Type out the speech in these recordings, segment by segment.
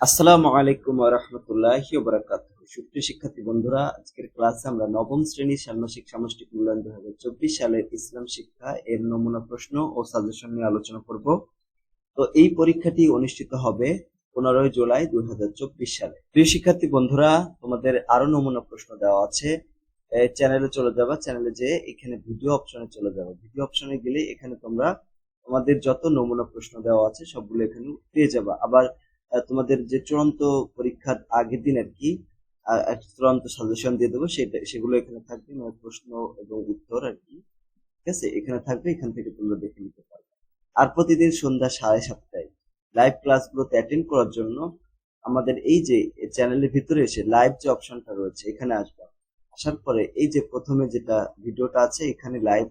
আসসালামু আলাইকুম রহমতুল্লাহ বরাকাত সুপ্রিয় শিক্ষার্থী বন্ধুরা, আজকের ক্লাসে আমরা নবম শ্রেণির ষান্মাসিক সামষ্টিক মূল্যায়ন দুই হাজার চব্বিশ সালের ইসলাম শিক্ষা এর নমুনা প্রশ্ন ও সাজেশন নিয়ে আলোচনা করব। তো এই পরীক্ষাটি অনুষ্ঠিত হবে পনেরোই জুলাই দুই হাজার চব্বিশ সালে। প্রিয় শিক্ষার্থী বন্ধুরা, তোমাদের আরও নমুনা প্রশ্ন দেওয়া আছে। চ্যানেলে চলে যাবা, চ্যানেলে যে এখানে ভিডিও অপশনে চলে যাবে। ভিডিও অপশনে গেলে এখানে তোমরা তোমাদের যত নমুনা প্রশ্ন দেওয়া আছে, সবগুলো এখানে পেয়ে যাবা। আবার তোমাদের যে চূড়ান্ত পরীক্ষার আগের দিন আর কি চূড়ান্ত সাজেশন দিয়ে দেবো, সেটা, সেগুলো এখানে থাকবে মানে প্রশ্ন এবং উত্তর আর কি। ঠিক আছে? এখানে থাকবে, এখান থেকে তোমরা দেখে নিতে পারবে। আর প্রতিদিন সন্ধ্যা সাড়ে সাতটায় লাইভ ক্লাসগুলোতে অ্যাটেন্ড করার জন্য আমাদের এই যে চ্যানেলের ভিতরে এসে লাইভ যে অপশনটা রয়েছে, এখানে আসবা। আসার পরে এই যে প্রথমে যেটা ভিডিওটা আছে, এখানে লাইভ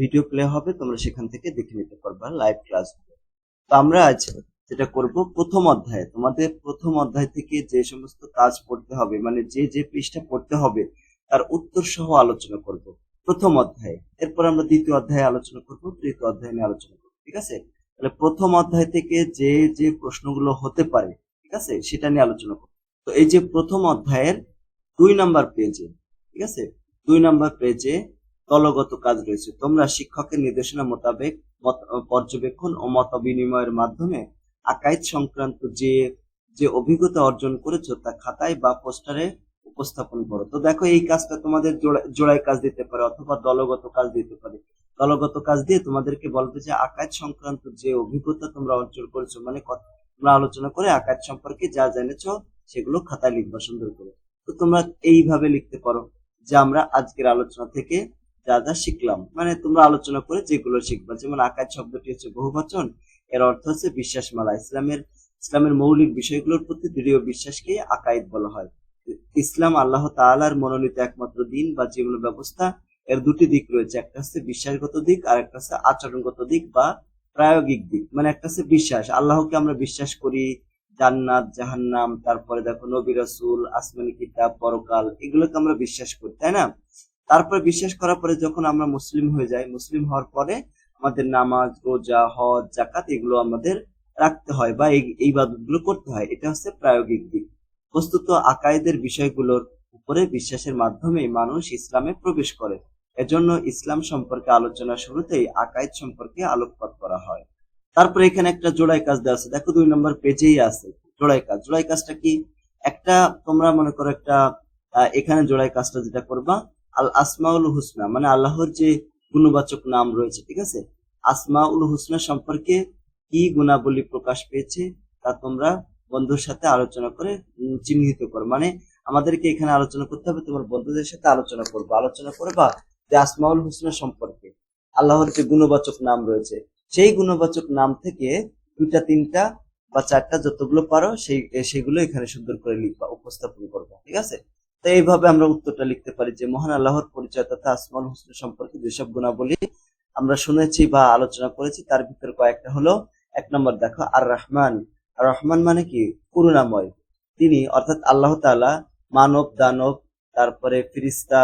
ভিডিও প্লে হবে, তোমরা সেখান থেকে দেখে নিতে পারবা লাইভ ক্লাস তো আমরা আজ যেটা করব, প্রথম অধ্যায়ে। তোমাদের প্রথম অধ্যায় থেকে যে সমস্ত কাজ পড়তে হবে মানে যে যে পৃষ্ঠা পড়তে হবে, তার উত্তর সহ আলোচনা করব। প্রথম অধ্যায়ে। এরপর আমরা দ্বিতীয় অধ্যায়ে আলোচনা করব, তৃতীয় অধ্যায় নিয়ে আলোচনা করব, ঠিক আছে? তাহলে প্রথম অধ্যায় থেকে যে যে প্রশ্নগুলো হতে পারে, ঠিক আছে, সেটা নিয়ে আলোচনা করব। তো এই যে প্রথম অধ্যায়ের দুই নাম্বার পেজে, ঠিক আছে? দুই নাম্বার পেজে দলগত কাজ রয়েছে। তোমরা শিক্ষকের নির্দেশনা মোতাবেক মত- পর্যবেক্ষণ ও মত বিনিময়ের মাধ্যমে আকাইদ সংক্রান্ত যে যে অভিজ্ঞতা অর্জন করেছ তা খাতায় বা পোস্টারে উপস্থাপন করো। তো দেখো, এই কাজটা তোমাদের জোড়া- জোড়ায় কাজ দিতে পারে অথবা দলগত কাজ দিতে পারে। দলগত কাজ দিয়ে তোমাদেরকে বলবে যে আকাইদ সংক্রান্ত যে অভিজ্ঞতা তোমরা অর্জন করেছ মানে তোমরা আলোচনা করে আকাইদ সম্পর্কে যা জেনেছো সেগুলো খাতায় লিখবা, সুন্দর করে। তো তোমরা এইভাবে লিখতে পারো যে আমরা আজকের আলোচনা থেকে যা যা শিখলাম। মানে তোমরা আলোচনা করে যেগুলো শিখবা, যেমন আকাইদ শব্দটি হচ্ছে বহুবচন এর অর্থ হচ্ছে বিশ্বাসমালা। ইসলামের ইসলামের মৌলিক বিষয়গুলোর প্রতি দৃঢ় বিশ্বাসকে আকাইদ বলা হয়। ইসলাম আল্লাহ তাআলার মনোনীত একমাত্র দিন বা জীবন ব্যবস্থা। এর দুটি দিক রয়েছে, একটা হচ্ছে বিশ্বাসগত দিক আর একটা হচ্ছে আচরণগত দিক বা প্রায়োগিক দিক। মানে একটা হচ্ছে বিশ্বাস, আল্লাহকে আমরা বিশ্বাস করি, জান্নাত, জাহান্নাম, তারপরে দেখো নবী রাসূল, আসমানি কিতাব, পরকাল, এগুলোকে আমরা বিশ্বাস করি, তাই না? তারপরে বিশ্বাস করার পরে যখন আমরা মুসলিম হয়ে যাই, মুসলিম হওয়ার পরে আমাদের নামাজ, রোজা, হজ জাকাত এগুলো আমাদের রাখতে হয় বা এই ইবাদতগুলো করতে হয়। এটা হচ্ছে প্রায়োগিক দিক। বস্তুত আকায়েদের বিষয়গুলোর উপরে বিশ্বাসের মাধ্যমে মানুষ ইসলামে প্রবেশ করে। এজন্য ইসলাম সম্পর্কে আলোচনা শুরুতেই আকায়েদ সম্পর্কে আলোকপাত করা হয়। তারপরে এখানে একটা জোড়াই কাজ দেওয়া আছে। দেখো দুই নম্বর পেজেই আছে জোড়াই কাজ। জোড়াই কাজটা কি? একটা তোমরা মনে করো একটা এখানে জোড়াই কাজটা যেটা করবা আল আসমাউল হুসনা মানে আল্লাহর যে গুণবাচক নাম রয়েছে, ঠিক আছে? আসমা উল হুসনা সম্পর্কে কি গুণাবলী প্রকাশ পেয়েছে, তা তোমরা বন্ধুর সাথে আলোচনা করে চিহ্নিত করো। মানে আমাদেরকে এখানে আলোচনা করতে হবে, তোমার বন্ধুদের সাথে আলোচনা করব। আলোচনা করবা যে আসমাউল হুসনা সম্পর্কে। আল্লাহর যে গুণবাচক নাম রয়েছে, সেই গুণবাচক নাম থেকে দুইটা, তিনটা বা চারটা যতগুলো পারো, সেই, সেগুলো এখানে সুন্দর করে লিখবা, উপস্থাপন করবা, ঠিক আছে? তো এইভাবে আমরা উত্তরটা লিখতে পারি যে, মহান আল্লাহর পরিচয় তথা আসমাউল হুসনা সম্পর্কে যেসব গুণাবলী আমরা শুনেছি বা আলোচনা করেছি, তার ভিতরে কয়েকটা হলো, এক নম্বর দেখো আর রহমান আর রহমান মানে কি? করুণাময়। তিনি অর্থাৎ আল্লাহ তাআলা মানব, দানব, তারপরে ফিরিস্তা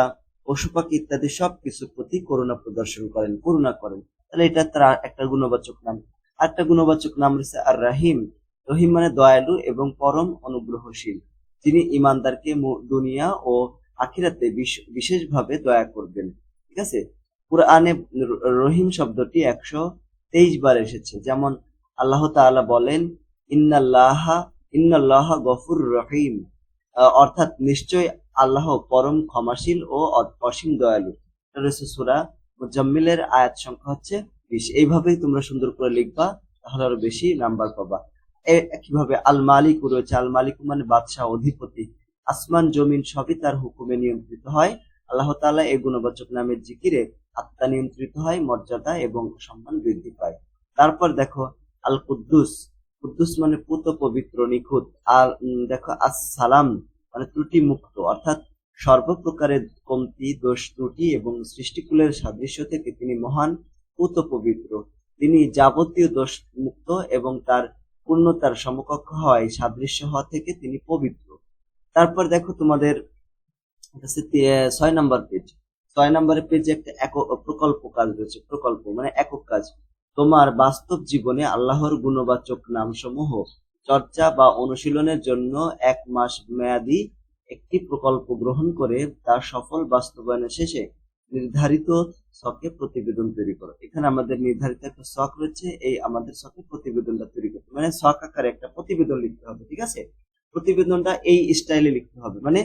পশু পাখি ইত্যাদি সবকিছুর প্রতি করুণা প্রদর্শন করেন, করুণা করেন। তাহলে এটা তার একটা গুণবাচক নাম। আরেকটা গুণবাচক নাম রয়েছে আর রাহিম রহিম মানে দয়ালু এবং পরম অনুগ্রহশীল। যিনি ইমানদারকে দুনিয়া ও আখিরাতে বিশ- বিশেষভাবে দয়া করবেন। ঠিক আছে? কোরআনে রহিম শব্দটি একশো তেইশ বার এসেছে। যেমন আল্লাহ তাআলা বলেন, ইন্নাল্লাহা ইন্নাল্লাহা গফুর রহিম। অর্থাৎ নিশ্চয় আল্লাহ পরম ক্ষমাশীল ও অসীম দয়ালু। রয়েছে মুজাম্মিলের আয়াত সংখ্যা হচ্ছে বিশ। এইভাবেই তোমরা সুন্দর করে লিখবা, তাহলে আরও বেশি নাম্বার পাবা। কীভাবে আল মালিক রয়েছে? আল মালিক মানে বাদশাহ, অধিপতি। আসমান, জমিন সবই তার হুকুমে নিয়ন্ত্রিত হয়। আল্লাহ তাআলা এই গুণবাচক নামের জিকিরে আত্মা নিয়ন্ত্রিত হয়, মর্যাদা এবং সম্মান বৃদ্ধি পায়। তারপর দেখো আল কুদ্দুস কুদ্দুস মানে পুত পবিত্র, নিখুঁত। আর দেখো আস সালাম মানে ত্রুটি মুক্ত অর্থাৎ সর্বপ্রকারের কমতি, দোষ, ত্রুটি এবং সৃষ্টিকুলের সাদৃশ্য থেকে তিনি মহান পুত পবিত্র। তিনি যাবতীয় দোষ মুক্ত এবং তার পূর্ণতার সমকক্ষ হয়, সাদৃশ্য হওয়া থেকে তিনি পবিত্র। তারপর দেখো তোমাদের ছয় নাম্বার পেজ ছয় নাম্বারের পেজে একটা একক প্রকল্প কাজ রয়েছে, প্রকল্প মানে একক কাজ। তোমার বাস্তব জীবনে আল্লাহর গুণবাচক নামসমূহ, চর্চা বা অনুশীলনের জন্য এক মাস মেয়াদি একটি প্রকল্প গ্রহণ করে তার সফল বাস্তবায়নের শেষে নির্ধারিত ছকে প্রতিবেদন তৈরি করো। এখানে আমাদের নির্ধারিত একটা শখ রয়েছে, এই আমাদের ছকে প্রতিবেদনটা তৈরি করতে। মানে ছক আকারে একটা প্রতিবেদন লিখতে হবে, ঠিক আছে? প্রতিবেদনটা এই স্টাইলে লিখতে হবে। মানে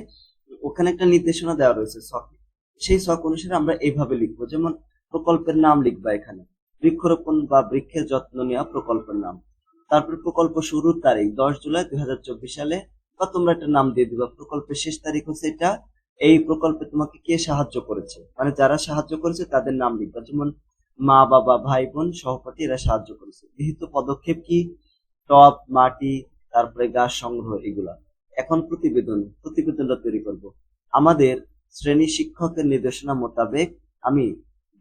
ওখানে একটা নির্দেশনা দেওয়া রয়েছে ছকে সেই শখ অনুসারে আমরা এইভাবে লিখব। যেমন প্রকল্পের নাম লিখবা এখানে। বৃক্ষরোপণ বা বৃক্ষের যত্ন নেওয়া প্রকল্পের নাম। তারপর প্রকল্প শুরুর তারিখ দশ জুলাই দুই হাজার চব্বিশ সালে। বা তোমরা একটা নাম দিয়ে দিবা। প্রকল্পের শেষ তারিখ হচ্ছে এটা এই প্রকল্পে তোমাকে কে সাহায্য করেছে? মানে যারা সাহায্য করেছে, তাদের নাম লিখবা। যেমন মা, বাবা, ভাই, বোন সহপাঠী এরা সাহায্য করেছে। গৃহীত পদক্ষেপ কি? টব, মাটি, তারপরে গাছ সংগ্রহ, এগুলা। এখন প্রতিবেদন, প্রতিবেদনটা তৈরি করব। আমাদের শ্রেণি শিক্ষকের নির্দেশনা মোতাবেক আমি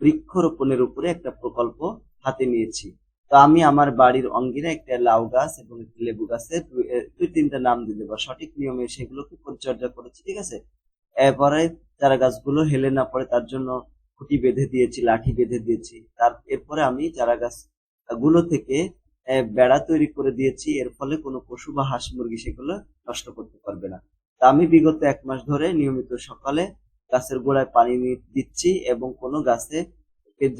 বৃক্ষরোপণের উপরে একটা প্রকল্প হাতে নিয়েছি। তো আমি আমার বাড়ির অঙ্গিনে একটা লাউ গাছ এবং একটি লেবু গাছের দুই তিনটা নাম দিয়ে দেবো। সঠিক নিয়মে সেগুলোকে পরিচর্যা করেছি, ঠিক আছে? এরপরে চারা গাছগুলো হেলে না পড়ে তার জন্য খুঁটি বেঁধে দিয়েছি, লাঠি বেঁধে দিয়েছি। তার এরপরে আমি চারা গাছগুলো থেকে বেড়া তৈরি করে দিয়েছি। এর ফলে কোনো পশু বা হাঁস মুরগি সেগুলো নষ্ট করতে পারবে না। তা আমি বিগত এক মাস ধরে নিয়মিত সকালে গাছের গোড়ায় পানি দিচ্ছি এবং কোনো গাছে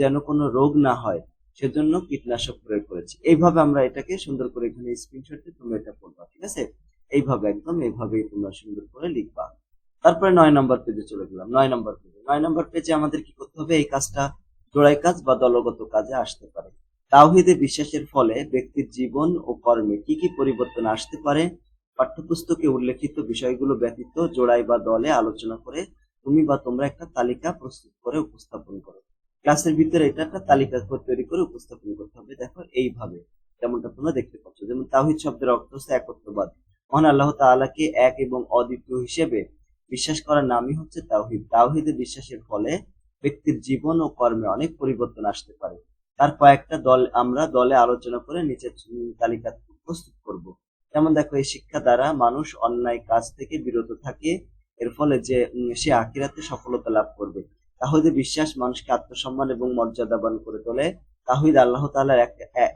যেন কোনো রোগ না হয়, সেজন্য কীটনাশক প্রয়োগ করেছি। এইভাবে আমরা এটাকে সুন্দর করে এখানে স্ক্রিনশট তোমরা এটা পড়বা, ঠিক আছে? এইভাবে একদম, এইভাবেই তোমরা সুন্দর করে লিখবা। তারপরে নয় নম্বর পেজে চলে গেলাম। নয় নম্বর পেজে নয় নম্বর পেজে আমাদের কি করতে হবে? এই কাজটা জোড়াই কাজ বা দলগত কাজে আসতে পারে। তাওহিদে বিশ্বাসের ফলে ব্যক্তির জীবন ও কর্মে কি কি পরিবর্তন আসতে পারে? পাঠ্যপুস্তকে উল্লেখিত বিষয়গুলো ব্যতীত জোড়াই বা দলে আলোচনা করে তুমি বা তোমরা একটা তালিকা প্রস্তুত করে উপস্থাপন করো। ক্লাসের ভিতরে এটা একটা তালিকা তৈরি করে উপস্থাপন করতে হবে। দেখো, এইভাবে যেমনটা তোমরা দেখতে পাচ্ছ। যেমন তাওহিদ শব্দের অর্থ হচ্ছে একত্ববাদ। মহান আল্লাহ তাআলাকে এক এবং অদ্বিতীয় হিসেবে বিশ্বাস করার নামই হচ্ছে তাওহিদ। তাওহিদে বিশ্বাসের ফলে ব্যক্তির জীবন ও কর্মে অনেক পরিবর্তন আসতে পারে। তার কয়েকটা দল আমরা দলে আলোচনা করে নিচের তালিকা প্রস্তুত করব। যেমন দেখো, এই শিক্ষা দ্বারা মানুষ অন্যায় কাজ থেকে বিরত থাকে, এর ফলে যে সে আখিরাতে সফলতা লাভ করবে। তাহিদে বিশ্বাস মানুষকে আত্মসম্মান এবং মর্যাদাবান করে তোলে। তাহিদ আল্লাহ তাআলার এক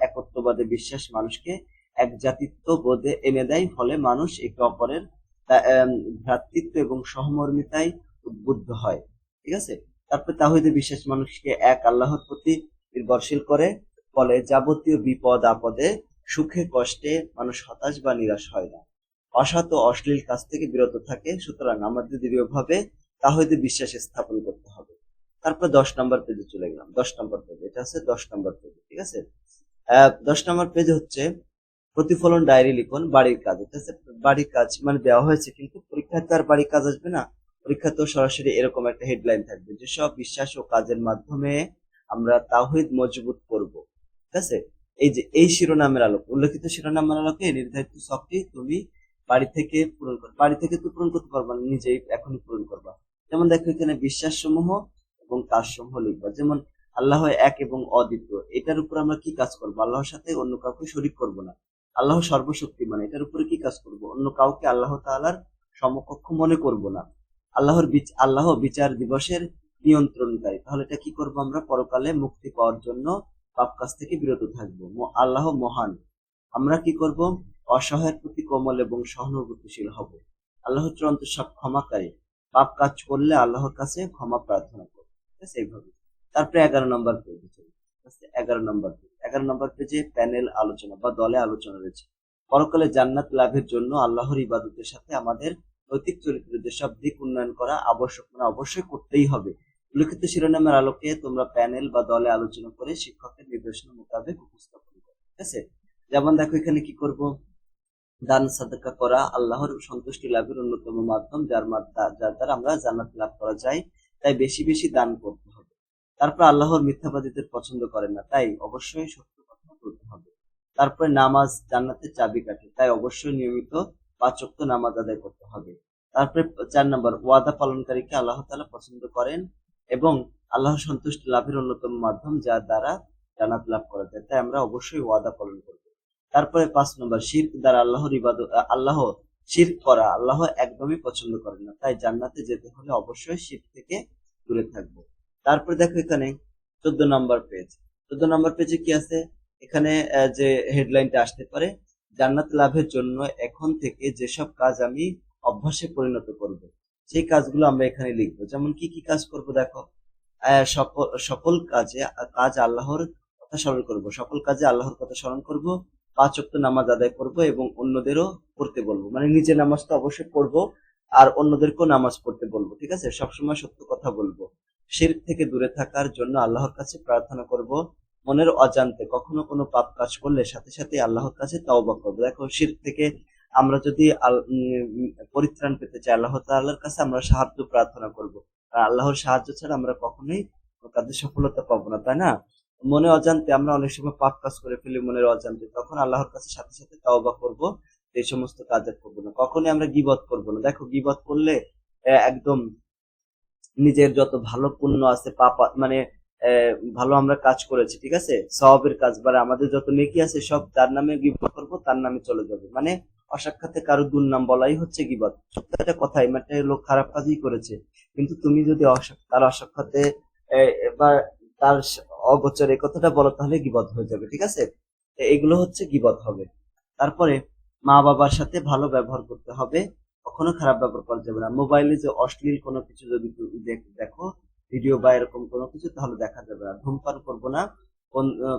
একত্ববাদে বিশ্বাস মানুষকে এক জাতিত্ব বোধে এনে দেয়, ফলে মানুষ একে অপরের ভ্রাতৃত্ব এবং সহমর্মিতায় উদ্বুদ্ধ হয়, ঠিক আছে? তারপরে তাহিদে বিশ্বাস মানুষকে এক আল্লাহর প্রতি নির্ভরশীল করে, ফলে যাবতীয় বিপদ, আপদে, সুখে, কষ্টে মানুষ হতাশ বা নিরাশ হয় না। অসৎ ও অশ্লীল কাজ থেকে বিরত থাকে, সুতরাং আমাদের দৃঢ়ভাবে তাহিদে বিশ্বাস স্থাপন করতে হবে। তারপর দশ নম্বর পেজে চলে গেলাম, দশ নম্বর পেজ, এটা আছে দশ নম্বর পেজ, ঠিক আছে? দশ নম্বর পেজ হচ্ছে প্রতিফলন ডায়েরি লিখন, বাড়ির কাজ। বাড়ির কাজ মানে দেওয়া হয়েছে, কিন্তু পরীক্ষায় তো আর বাড়ির কাজ আসবে না। পরীক্ষা তো সরাসরি এরকম একটা হেডলাইন থাকবে যেসব বিশ্বাস ও কাজের মাধ্যমে আমরা তাহিদ মজবুত করব। ঠিক আছে? এই যে, এই শিরোনামের আলোক, উল্লেখিত শিরোনামের আলোকে নির্ধারিত ছকটি তুমি বাড়ি থেকে পূরণ করো, বাড়ি থেকে তো পূরণ করতে পারবা না, নিজেই এখনই পূরণ করবা। যেমন দেখো এখানে বিশ্বাস সমূহ এবং কাজ সমূহ লিখবা। যেমন আল্লাহ এক এবং অদ্বিতীয়, এটার উপর আমরা কি কাজ করব? আল্লাহর সাথে অন্য কাউকে শরিক করব না। আল্লাহ সর্বশক্তিমান এটার উপরে কি কাজ করব? অন্য কাউকে আল্লাহ তাআলার সমকক্ষ মনে করব না। আল্লাহর আল্লাহ বিচার দিবসের নিয়ন্ত্রণকারী তাহলে এটা কি করব আমরা? পরকালে মুক্তি পাওয়ার জন্য পাপ কাজ থেকে বিরত থাকব। আল্লাহ মহান। আমরা কি করব? অসহায়ের প্রতি কোমল এবং সহানুভূতিশীল হব। আল্লাহ চূড়ান্ত সব ক্ষমাকারী। পাপ কাজ করলে আল্লাহর কাছে ক্ষমা প্রার্থনা করব ঠিক আছে এইভাবে। তারপরে এগারো নম্বর আছে? পরকালে জান্নাত লাভের জন্য আল্লাহর ইবাদতের সাথে আমাদের নৈতিক চরিত্রের যেসব দিক উন্নয়ন করা আবশ্যক মানে অবশ্যই করতেই হবে। উল্লেখিত শিরোনামের আলোকে তোমরা প্যানেল বা দলে আলোচনা করে শিক্ষকের নির্দেশনা মোতাবেক উপস্থাপন করো, ঠিক আছে? যেমন দেখো, এখানে কি করব? দান, সাদাকা করা, আল্লাহর সন্তুষ্টি লাভের অন্যতম মাধ্যম, যার যার দ্বারা আমরা জান্নাত লাভ করা যায়। তাই বেশি বেশি দান করতে হবে। তারপর আল্লাহর মিথ্যাবাদীদের পছন্দ করেন না, তাই অবশ্যই সত্য কথা বলতে হবে। তারপরে নামাজ জান্নাতের চাবিকাঠি তাই অবশ্যই নিয়মিত পাঁচ ওয়াক্ত নামাজ আদায় করতে হবে। তারপরে চার নম্বর, ওয়াদা পালনকারীকে আল্লাহ তাআলা পছন্দ করেন এবং আল্লাহর সন্তুষ্টি লাভের অন্যতম মাধ্যম যার দ্বারা জান্নাত লাভ করা যায়, তাই আমরা অবশ্যই ওয়াদা পালন করব। তারপরে পাঁচ নম্বর শির্ক দ্বারা আল্লাহর ইবাদত আল্লাহ শির্ক করা, আল্লাহ একদমই পছন্দ করেন না, তাই জান্নাতে যেতে হলে অবশ্যই শির্ক থেকে দূরে থাকব। তারপরে দেখো এখানে চোদ্দ নম্বর পেজ চোদ্দ নম্বর পেজে কি আছে? এখানে যে হেডলাইনটা আসতে পারে, জান্নাত লাভের জন্য এখন থেকে যেসব কাজ আমি অভ্যাসে পরিণত করব, সেই কাজগুলো আমরা এখানে লিখব। যেমন কি কি কাজ করব দেখো? সকল সকল কাজে, কাজ আল্লাহর কথা স্মরণ করব। সকল কাজে আল্লাহর কথা স্মরণ করব, পাঁচ ওয়াক্ত নামাজ আদায় করব এবং অন্যদেরও পড়তে বলব। মানে নিজে নামাজ তো অবশ্যই পড়ব আর অন্যদেরকেও নামাজ পড়তে বলব, ঠিক আছে? সবসময় সত্য কথা বলব। শিরক থেকে দূরে থাকার জন্য আল্লাহর কাছে প্রার্থনা করব। মনের অজান্তে কখনো কোনো পাপ কাজ করলে সাথে সাথে আল্লাহর কাছে তাওবা করব। দেখো, শিরক থেকে আমরা যদি পরিত্রাণ পেতে চাই, আল্লাহ তাআলার কাছে আমরা সাহায্য প্রার্থনা করব। আর আল্লাহর সাহায্য ছাড়া আমরা কখনোই কাজে সফলতা পাবো না, তাই না? মনে অজান্তে আমরা অনেক সময় পাপ কাজ করে ফেলি মনের অজান্তে, তখন আল্লাহর কাছে সাথে সাথে তাওবা করব। এই সমস্ত কাজ আর করব না। কখনই আমরা গিবত করব না। দেখো, গিবত করলে একদম নিজের যত ভালো পুণ্য আছে, পাপ মানে ভালো আমরা কাজ করেছি, ঠিক আছে? সওয়াবের কাজ বা আমাদের যত নেকি আছে সব তার নামে গিবত করব, তার নামে চলে যাবে। মানে অসাক্ষাতে কারও দুর্নাম বলাই হচ্ছে গিবত। একটা কথাই মানে লোক খারাপ কাজই করেছে। কিন্তু তুমি যদি তার অসাক্ষাতে বা তার অগোচরে এই কথাটা বলো, তাহলে গিবত হয়ে যাবে, ঠিক আছে? এগুলো হচ্ছে গিবত হবে। তারপরে মা বাবার সাথে ভালো ব্যবহার করতে হবে। কখনো খারাপ ব্যবহার করা যাবে না। মোবাইলে যে অশ্লীল কোনো কিছু যদি দেখ- ভিডিও বা এরকম কোনো কিছু, তাহলে দেখা যাবে না। ধূমপান করব না।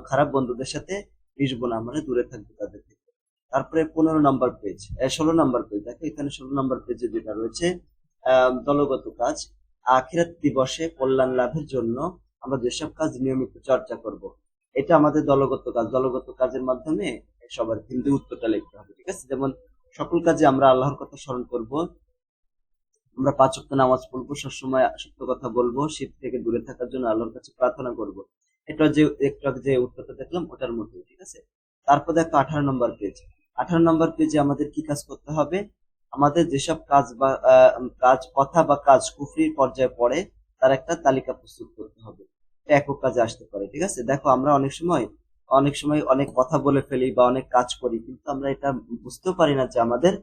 খারাপ বন্ধুদের সাথে মিশবো না। মানে দূরে থাকব তাদের থেকে। তারপরে পনেরো নম্বর পেজ ষোলো নম্বর পেজ দেখো, এখানে ষোলো নম্বর পেজে যেটা রয়েছে দলগত কাজ। আখিরাত দিবসে কল্যাণ লাভের জন্য আমরা যেসব কাজ নিয়মিত চর্চা করব, এটা আমাদের দলগত কাজ। দলগত কাজের মাধ্যমে সবার কিন্তু উত্তরটা লিখতে হবে, ঠিক আছে? যেমন সকল কাজে আমরা আল্লাহর কথা স্মরণ করব। আমরা পাঁচ ওয়াক্ত নামাজ পড়ব সবসময় সত্য কথা বলব, শীত থেকে দূরে থাকার জন্য আল্লাহর কাছে প্রার্থনা করব। এটা যে, একটু যে উত্তরটা দেখলাম, ওটার মধ্যে, ঠিক আছে? তারপর দেখো আঠারো নম্বর পেজ আঠারো নম্বর পেজে আমাদের কি কাজ করতে হবে? আমাদের যেসব কাজ বা কাজ, কথা বা কাজ কুফরির পর্যায়ে পড়ে, তার একটা তালিকা প্রস্তুত করতে হবে। একক কাজে আসতে পারে, ঠিক আছে? দেখো, আমরা অনেক সময় অনেক সময় অনেক কথা বলে ফেলি বা অনেক কাজ করি, কিন্তু আমরা এটা বুঝতেও পারি না যে আমাদের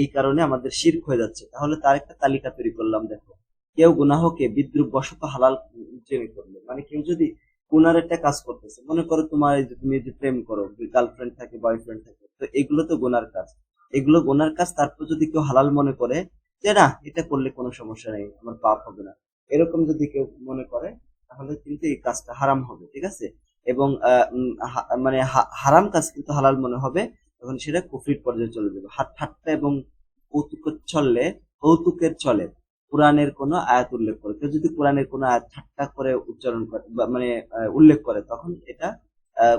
এই কারণে আমাদের শির্ক হয়ে যাচ্ছে। তাহলে তার একটা তালিকা তৈরি করলাম, দেখো। কেউ গুনাহকে বিদ্রুপ বশত হালাল জেনে করল মানে কেউ যদি গুনার একটা কাজ করতেছে, মনে করো তোমার তুমি যে প্রেম করো গার্লফ্রেন্ড থাকে বয়ফ্রেন্ড থাকে, তো এগুলো তো গুনার কাজ। এগুলো গুনার কাজ, তারপর যদি কেউ হালাল মনে করে যে না, এটা করলে কোনো সমস্যা নেই, আমার পাপ হবে না, এরকম যদি কেউ মনে করে, তাহলে কিন্তু এই কাজটা হারাম হবে, ঠিক আছে? এবং মানে হারাম কাজ কিন্তু হালাল মনে হবে, তখন সেটা কুফরির পর্যায়ে চলে যাবে। হাত ঠাট্টা এবং কৌতুকের ছলে, কৌতুকের চলে কোরআনের কোনো আয়াত উল্লেখ করে। কেউ যদি কোরআনের কোনো আয়াত ঠাট্টা করে উচ্চারণ করে মানে উল্লেখ করে, তখন এটা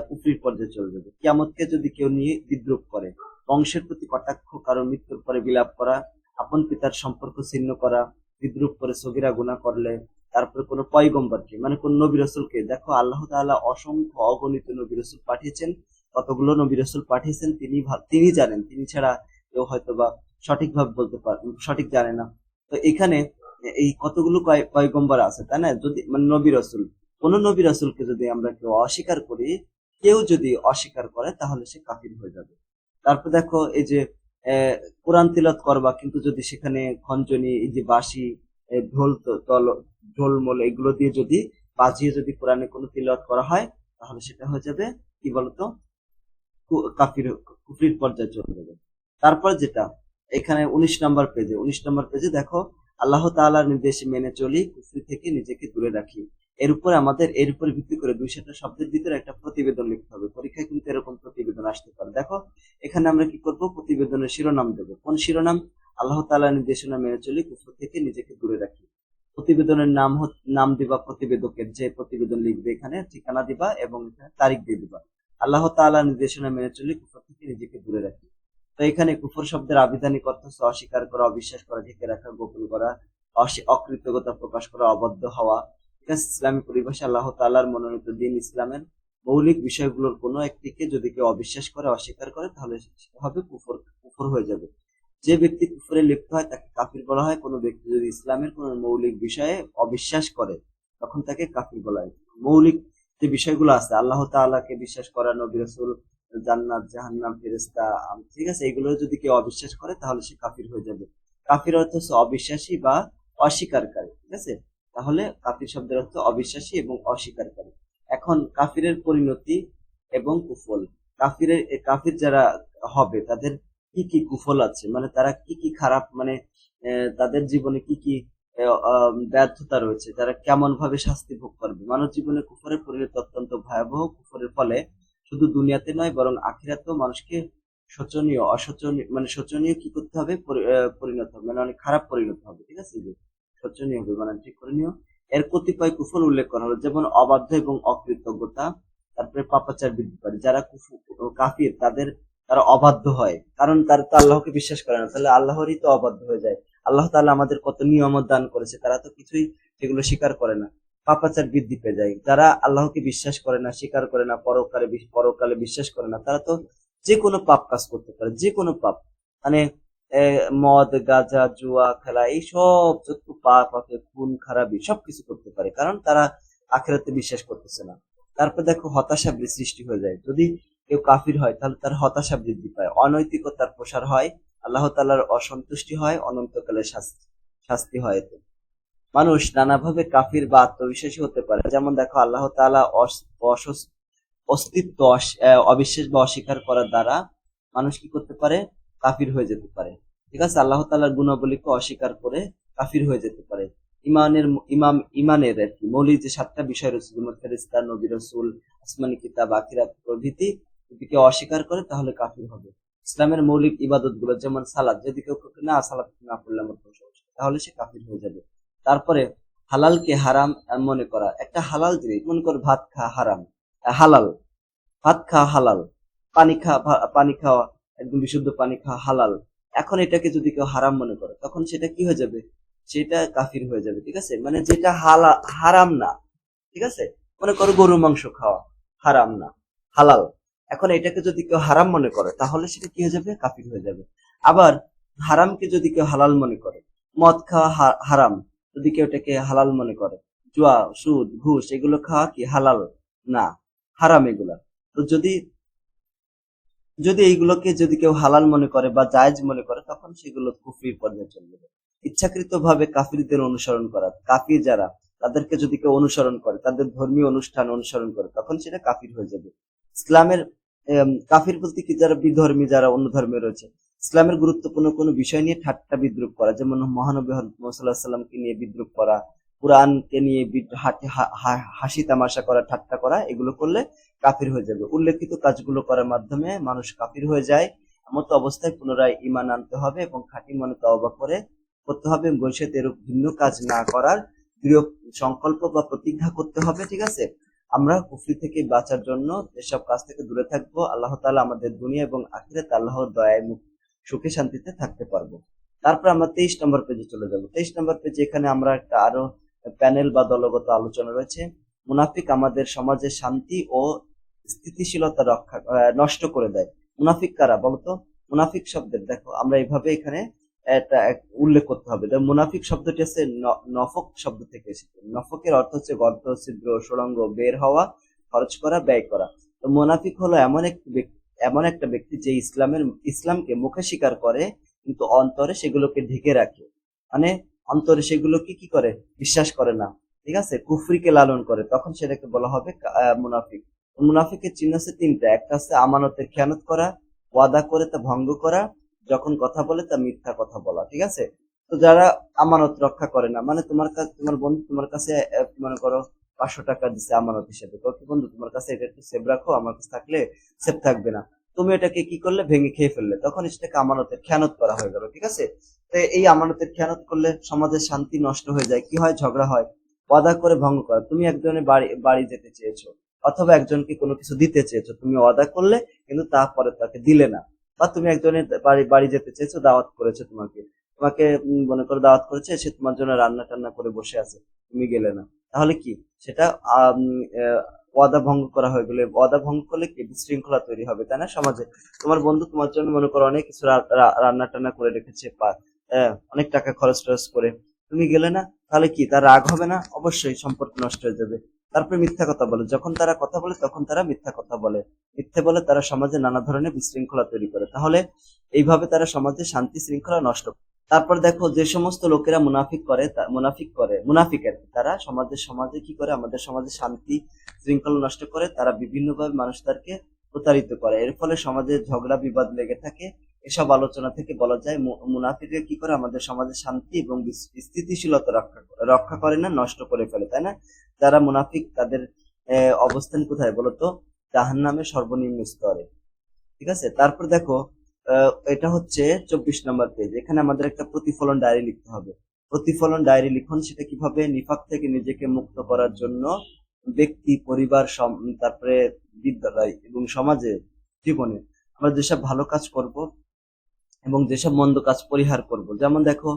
কুফরির পর্যায়ে চলে যাবে। কিয়ামতকে যদি কেউ নিয়ে বিদ্রুপ করে, বংশের প্রতি কটাক্ষ, কারও মৃত্যুর পরে বিলাপ করা, আপন পিতার সম্পর্ক ছিন্ন করা, বিদ্রুপ করে সগিরা গুণা করলে তারপরে কোনো পয়গম্বরকে মানে কোন নবী রসুলকে। দেখো আল্লাহ তাআলা অসংখ্য অগণিত নবী রসুল পাঠিয়েছেন কতগুলো নবী রসুল পাঠিয়েছেন তিনি তিনি জানেন। তিনি ছাড়া কেউ হয়তো বা সঠিকভাবে বলতে পার সঠিক জানে না। তো এখানে এই কতগুলো পয়গম্বর আছে তাই না? যদি মানে নবী রসুল কোন নবী রসুলকে যদি আমরা কেউ অস্বীকার করি কেউ যদি অস্বীকার করে তাহলে সে কাফির হয়ে যাবে। তারপর দেখো এই যে কোরআন তিলত করবা কিন্তু যদি সেখানে খঞ্জনি এই যে এ, ঢোল তল ঢোলমোল এগুলো দিয়ে যদি বাজিয়ে যদি কোরআনে কোনো তিলত করা হয়, তাহলে সেটা হয়ে যাবে, কি বলতো? কাফির, কুফরির পর্যায়ে চলে যাবে। তারপর যেটা, এখানে উনিশ নম্বর পেজে, উনিশ নম্বর পেজে দেখো, আল্লাহ তাআলার নির্দেশে মেনে চলি, কুফরি থেকে নিজেকে দূরে রাখি। এর উপরে আমাদের, এর উপরে ভিত্তি করে দুইশোটা শব্দের ভিতরে একটা প্রতিবেদন লিখতে হবে। পরীক্ষায় কিন্তু এরকম প্রতিবেদন আসতে পারে। দেখো, এখানে আমরা কি করব? প্রতিবেদনের শিরোনাম দেবো। কোন শিরোনাম? আল্লাহ তাআলার নির্দেশনা মেনে চলি, কুফর থেকে নিজেকে দূরে রাখি। প্রতিবেদনের নাম নাম দিবা প্রতিবেদকের, যে প্রতিবেদন লিখবে এখানে, ঠিকানা দিবা এবং এখানে তারিখ দিয়ে দিবা। আল্লাহ তাআলার নির্দেশনা মেনে চলি কুফর থেকে নিজেকে দূরে রাখি। তো এখানে কুফর শব্দের আবিধানিক অর্থ অস্বীকার করা, অবিশ্বাস করা, ঢেকে রাখা, গোপন করা অকৃতজ্ঞতা প্রকাশ করা অবদ্ধ হওয়া। ঠিক ইসলামী পরিভাষা আল্লাহ তাআলার মনোনীত দিন ইসলামের মৌলিক বিষয়গুলোর কোনো একটিকে যদি কেউ অবিশ্বাস করে, অস্বীকার করে, তাহলে হবে কুফর কুফর হয়ে যাবে। যে ব্যক্তি কুফরে লিপ্ত হয় তাকে কাফির বলা হয়। কোনো ব্যক্তি যদি ইসলামের কোনো মৌলিক বিষয়ে অবিশ্বাস করে, তখন তাকে কাফির বলা হয়। মৌলিক যে বিষয়গুলো আছে, আল্লাহ তাআলাকে বিশ্বাস করা, নবী জান্নাত, জাহান্নাম, ফেরেশতা ঠিক আছে, এগুলো যদি কেউ অবিশ্বাস করে, তাহলে সে কাফির হয়ে যাবে। কাফির অর্থ হচ্ছে অবিশ্বাসী বা অস্বীকারী, ঠিক আছে? তাহলে কাফির শব্দের অর্থ অবিশ্বাসী এবং অস্বীকারী। এখন কাফিরের পরিণতি এবং কুফল। কাফিরের কাফির যারা হবে, তাদের কি কি কুফল আছে? মানে তারা কি কি খারাপ মানে তাদের জীবনে কি কি ব্যর্থতা রয়েছে, তারা কেমন ভাবে শাস্তি ভোগ করবে? মানব জীবনে কুফরের পরিণতি অত্যন্ত ভয়াবহ, কুফরের ফলে শুধু দুনিয়াতে নয়, বরং আখিরাতেও মানুষকে শোচনীয়, অশোচনীয় মানে শোচনীয় কি করতে হবে? পরিণত হবে মানে অনেক খারাপ পরিণত হবে, ঠিক আছে? যে শোচনীয় হবে মানে ঠিক করে নিও। এর কতিপয় কুফল উল্লেখ করা হলো, যেমন অবাধ্য এবং অকৃতজ্ঞতা, তারপরে পাপাচার বৃদ্ধি পারে যারা কুফু- কাফির, তাদের তারা অবাধ্য হয়। কারণ তারা তো আল্লাহকে বিশ্বাস করে না। তাহলে আল্লাহরই তো অবাধ্য হয়ে যায়। আল্লাহ তাআলা আমাদের কত নিয়ামত দান করেছে, তারা তো কিছুই সেগুলো স্বীকার করে না। পাপাচার বৃদ্ধি পেয়ে যায়। যারা আল্লাহকে বিশ্বাস করে না, স্বীকার করে না, পরকালে পরকালে বিশ্বাস করে না, তারা তো যে কোনো পাপ কাজ করতে পারে যে কোনো পাপ। মানে মদ, গাঁজা, জুয়া, খেলা, এই সব যত পাপ আছে, খুন, খারাপি, সবকিছু করতে পারে। কারণ তারা আখেরাতে বিশ্বাস করতেছে না। তারপর দেখো হতাশা সৃষ্টি হয়ে যায়। যদি কেউ কাফির হয়, তাহলে তার হতাশা বৃদ্ধি পায়। অনৈতিকতার প্রসার হয়, আল্লাহ তাআলার অসন্তুষ্টি হয়, অনন্তকালের শাস্তি শাস্তি হয় এতে। মানুষ নানাভাবে কাফির বা আত্মবিশ্বাসী হতে পারে। যেমন দেখো, আল্লাহ অসস- অস্তিত্ব অবিশ্বাস বা অস্বীকার করার দ্বারা মানুষ কি করতে পারে? কাফির হয়ে যেতে পারে। ঠিক আছে, আল্লাহ তালার গুণাবলীকে অস্বীকার করে কাফির হয়ে যেতে পারে। ইমানের ইমাম, ইমানের আর কি, মৌলিক যে সাতটা বিষয় রয়েছে নবী রসুল, আসমানি কিতাব, আখিরাত প্রভৃতি যদি কেউ অস্বীকার করে, তাহলে কাফির হবে। ইসলামের মৌলিক ইবাদতগুলো যেমন সালাদ, যদি কেউ না, সালাদ না পড়লে আমার কোনো সমস্যা তাহলে সে কাফির হয়ে যাবে। তারপরে, হালালকে হারাম মনে করা। একটা হালাল জিনিস, মনে কর ভাত খা হারাম, হালাল। ভাত খাওয়া হালাল, পানি খা পানি খাওয়া, একদম বিশুদ্ধ পানি খাওয়া হালাল। এখন এটাকে যদি কেউ হারাম মনে করে, তখন সেটা কি হয়ে যাবে? সেটা কাফির হয়ে যাবে, ঠিক আছে? মানে যেটা হালা, হারাম না, ঠিক আছে? মনে করো গরু মাংস খাওয়া, হারাম না, হালাল। এখন এটাকে যদি কেউ হারাম মনে করে, তাহলে সেটা কি হয়ে যাবে? কাফির হয়ে যাবে। আবার হারামকে যদি কেউ হালাল মনে করে, মদ খাওয়া হারাম, যদি কেউ এটাকে হালাল মনে করে, জুয়া, সুদ, ঘুষ, এগুলো খাওয়া কি হালাল? না, হারাম এগুলা। তো যদি যদি এইগুলোকে যদি কেউ হালাল মনে করে বা জায়েজ মনে করে, তখন সেগুলো কুফরির পর্যায়ে চলে যাবে। ইচ্ছাকৃত ভাবে কাফিরদের অনুসরণ করা, কাফির যারা, তাদেরকে যদি কেউ অনুসরণ করে, তাদের ধর্মীয় অনুষ্ঠান অনুসরণ করে, তখন সেটা কাফির হয়ে যাবে। ইসলামের কাফির বলতে কি যারা বিধর্মী, যারা অন্য ধর্মে রয়েছে, ইসলামের গুরুত্বপূর্ণ কোনো বিষয় নিয়ে ঠাট্টা বিদ্রুপ করা, যেমন মহানবী সাল্লামকে নিয়ে বিদ্রুপ করা, কোরআনকে নিয়ে হাসি তামাশা করা, ঠাট্টা করা, এগুলো করলে কাফির হয়ে যাবে। উল্লেখিত কাজগুলো করার মাধ্যমে মানুষ কাফির হয়ে যায়, এমতো অবস্থায় পুনরায় ইমান আনতে হবে এবং খাঁটি মনে তওবা করে করতে হবে ভবিষ্যতে এরূপ ভিন্ন কাজ না করার দৃঢ় সংকল্প বা প্রতিজ্ঞা করতে হবে, ঠিক আছে? আমরা কুফরি থেকে বাঁচার জন্য এসব কাজ থেকে দূরে থাকব। আল্লাহ তালা আমাদের দুনিয়া এবং আখিরাতে আল্লাহর দয়ায় মুখ, সুখে শান্তিতে থাকতে পারব। তারপর আমরা তেইশ নম্বর পেজে চলে যাব। তেইশ নম্বর পেজে এখানে আমরা একটা আরও প্যানেল বা দলগত আলোচনা রয়েছে। মুনাফিক আমাদের সমাজে শান্তি ও স্থিতিশীলতা রক্ষা নষ্ট করে দেয়। মুনাফিক কারা বলতো? মুনাফিক শব্দের। দেখো, আমরা এইভাবে এখানে এক- উল্লেখ করতে হবে মুনাফিক শব্দটি আছে নফক শব্দ থেকে এসেছে। নফকের অর্থ হচ্ছে গর্ত, ছিদ্র, সুড়ঙ্গ বের হওয়া, খরচ করা, ব্যয় করা। তো মুনাফিক হলো এমন এক এমন একটা ব্যক্তি যে ইসলামের, ইসলামকে মুখে স্বীকার করে, কিন্তু অন্তরে সেগুলোকে ঢেকে রাখে। মানে অন্তরে সেগুলোকে কি করে? বিশ্বাস করে না। ঠিক আছে? কুফরিকে লালন করে। তখন সেটাকে বলা হবে মুনাফিক। মুনাফিকের চিহ্ন আছে তিনটা। একটা আছে আমানতের খেয়ানত করা, ওয়াদা করে তা ভঙ্গ করা যখন কথা বলে তা মিথ্যা কথা বলা, ঠিক আছে? তো যারা আমানত রক্ষা করে না মানে তোমার কাছে তোমার বন্ধু তোমার কাছে মনে করো পাঁচশো টাকা দিছে আমানত হিসেবে কি বন্ধু তোমার কাছে এটা একটু সেভ রাখো? আমার কাছে থাকলে সেভ থাকবে না। তুমি এটাকে কি করলে? ভেঙে খেয়ে ফেললে। তখন সেটাকে আমানতের খেয়ানত করা হয়ে গেল, ঠিক আছে? তো এই আমানতের খেয়ানত করলে সমাজের শান্তি নষ্ট হয়ে যায়। কি হয়? ঝগড়া হয়। ওয়াদা করে ভঙ্গ করা। তুমি একজনের বাড়ি বাড়ি যেতে চেয়েছো, অথবা একজনকে কোনো কিছু দিতে চেয়েছো, তুমি ওয়াদা করলে, কিন্তু তারপরে তাকে দিলে না। বা তুমি একজনের বাড়ি বাড়ি যেতে চেয়েছো, দাওয়াত করেছে তোমাকে। তোমাকে মনে করো দাওয়াত করেছে, সে তোমার জন্য রান্না টান্না করে বসে আছে, তুমি গেলে না। তাহলে কি? সেটা ওয়াদা ভঙ্গ করা হয়ে গেলে, ওয়াদা ভঙ্গ করলে কি? বিশৃঙ্খলা তৈরি হবে, তাই না, সমাজে? তোমার বন্ধু তোমার জন্য মনে করো অনেক কিছু রান্না টান্না করে রেখেছে অনেক টাকা খরচ টরচ করে। তুমি গেলে না? তাহলে কি? তার রাগ হবে না? অবশ্যই সম্পর্ক নষ্ট হয়ে যাবে। তারপরে মিথ্যা কথা বলে। যখন তারা কথা বলে, তখন তারা মিথ্যা কথা বলে। মিথ্যে বলে তারা সমাজে নানা ধরনের বিশৃঙ্খলা তৈরি করে। তাহলে এইভাবে তারা সমাজে শান্তি শৃঙ্খলা নষ্ট। তারপর দেখো, যে সমস্ত লোকেরা মুনাফিক করে মুনাফিক করে, মুনাফিক আর তারা সমাজের সমাজে কি করে? আমাদের সমাজে শান্তি শৃঙ্খলা নষ্ট করে, তারা বিভিন্নভাবে মানুষদেরকে প্রতারিত করে। এর ফলে সমাজে ঝগড়া, বিবাদ লেগে থাকে। এসব আলোচনা থেকে বলা যায় মুনাফিকরা কি করে আমাদের সমাজে শান্তি এবং স্থিতিশীলতা রক্ষা রক্ষা করে না, নষ্ট করে ফেলে, তাই না? যারা মুনাফিক, তাদের অবস্থান কোথায় বলতো? জাহান নামে সর্বনিম্ন স্তরে। ঠিক আছে? তারপর দেখো এটা হচ্ছে চব্বিশ নম্বর পেজ এখানে আমাদের একটা প্রতিফলন ডায়েরি লিখতে হবে। প্রতিফলন ডায়েরি লিখন, সেটা কীভাবে নিফাক থেকে নিজেকে মুক্ত করার জন্য ব্যক্তি, পরিবার তারপরে বিদ্যালয় এবং সমাজে জীবনে। আমরা যেসব ভালো কাজ করব এবং যেসব মন্দ কাজ পরিহার করব। যেমন দেখো,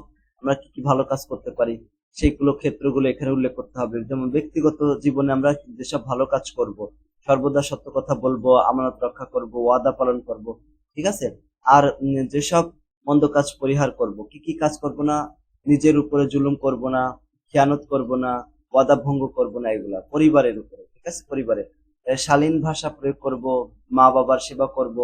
আমরা কি কি ভালো কাজ করতে পারি, সেইগুলো ক্ষেত্রগুলো এখানে উল্লেখ করতে হবে। যেমন ব্যক্তিগত জীবনে আমরা যেসব ভালো কাজ করব, সর্বদা সত্য কথা বলব, আমানত রক্ষা করব, ওয়াদা পালন করব, ঠিক আছে? আর যেসব মন্দ কাজ পরিহার করব, কি কি কাজ করব না, নিজের উপরে জুলুম করব না, খেয়ানত করব না, ওয়াদা ভঙ্গ করব না, এগুলা পরিবারের উপরে, ঠিক আছে? পরিবারে শালীন ভাষা প্রয়োগ করব মা বাবার সেবা করব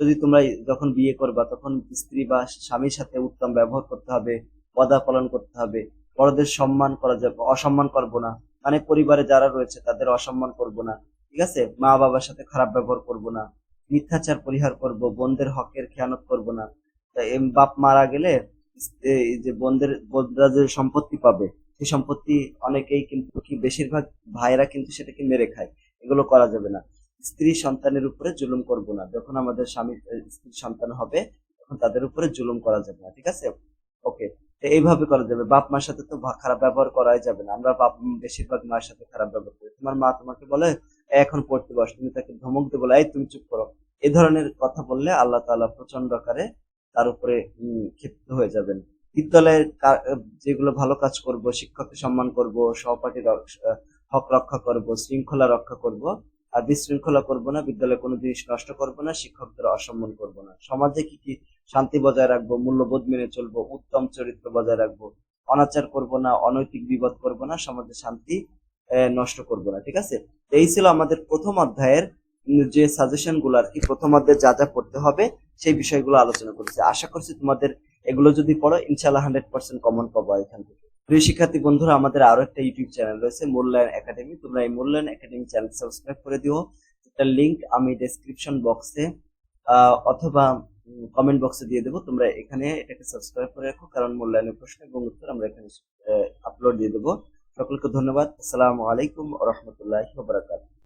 যদি তোমরা যখন বিয়ে করবা, তখন স্ত্রী বা স্বামীর সাথে উত্তম ব্যবহার করতে হবে ওয়াদা পালন করতে হবে, বড়দের সম্মান করা যাবে, অসম্মান করব না। মানে পরিবারে যারা রয়েছে, তাদের অসম্মান করব না। ঠিক আছে? মা বাবার সাথে খারাপ ব্যবহার করব না। মিথ্যাচার পরিহার করব, বোনদের হকের খেয়ানত করব না। বাপ মারা গেলে যে বোনদের, বোনরা যে সম্পত্তি পাবে, সেই সম্পত্তি অনেকেই কিন্তু কি, বেশিরভাগ ভাইরা কিন্তু সেটাকে মেরে খায়। এগুলো করা যাবে না। স্ত্রী সন্তানের উপরে জুলুম করব না। যখন আমাদের স্বামী স্ত্রী সন্তান হবে, তখন তাদের উপরে জুলুম করা যাবে না, ঠিক আছে? ওকে এইভাবে করা যাবে। বাপ মার সাথে তো খারাপ ব্যবহার করাই যাবে না। আমরা বাপ, বেশিরভাগ মার সাথে খারাপ ব্যবহার করি। তোমার মা তোমাকে বলে এখন পড়তে বস, তুমি তাকে ধমক দিয়ে বলে, এই, তুমি চুপ করো। এ ধরনের কথা বললে আল্লাহ তাআলা প্রচণ্ড আকারে তার উপরে ক্ষিপ্ত হয়ে যাবেন। বিদ্যালয়ের যেগুলো ভালো কাজ করব, শিক্ষককে সম্মান করব, সহপাঠীর হক রক্ষা করব, শৃঙ্খলা রক্ষা করব আর বিশৃঙ্খলা করব না, বিদ্যালয়ে কোনো জিনিস নষ্ট করব না, শিক্ষকদের অসম্মান করব না। সমাজে কি কি শান্তি বজায় রাখব, মূল্যবোধ মেনে চলবো, উত্তম চরিত্র বজায় রাখব, অনাচার করব না, অনৈতিক বিবাদ করব না, সমাজে শান্তি নষ্ট করব না, ঠিক আছে? এই ছিল আমাদের প্রথম অধ্যায়ের যে সাজেশনগুলো আর কি। প্রথম অধ্যায়ে যা যা পড়তে হবে, সেই বিষয়গুলো আলোচনা করেছি। আশা করছি তোমাদের এগুলো যদি পড়ো ইনশাল্লাহ হান্ড্রেড পার্সেন্ট কমন পাবো এখান থেকে। প্রিয় শিক্ষার্থী বন্ধুরা, আমাদের আরও একটা ইউটিউব চ্যানেল রয়েছে মূল্যায়ন একাডেমি। তোমরা এই মূল্যায়ন একাডেমি চ্যানেল সাবস্ক্রাইব করে দিও। যেটা লিংক আমি ডেসক্রিপশন বক্সে অথবা কমেন্ট বক্সে দিয়ে দেবো। তোমরা এখানে এটাকে সাবস্ক্রাইব করে রাখো, কারণ মূল্যায়নের প্রশ্ন এবং উত্তর আমরা এখানে আপলোড দিয়ে দেবো। সকলকে ধন্যবাদ। আসসালামু আলাইকুম রহমতুল্লাহ বারাকাত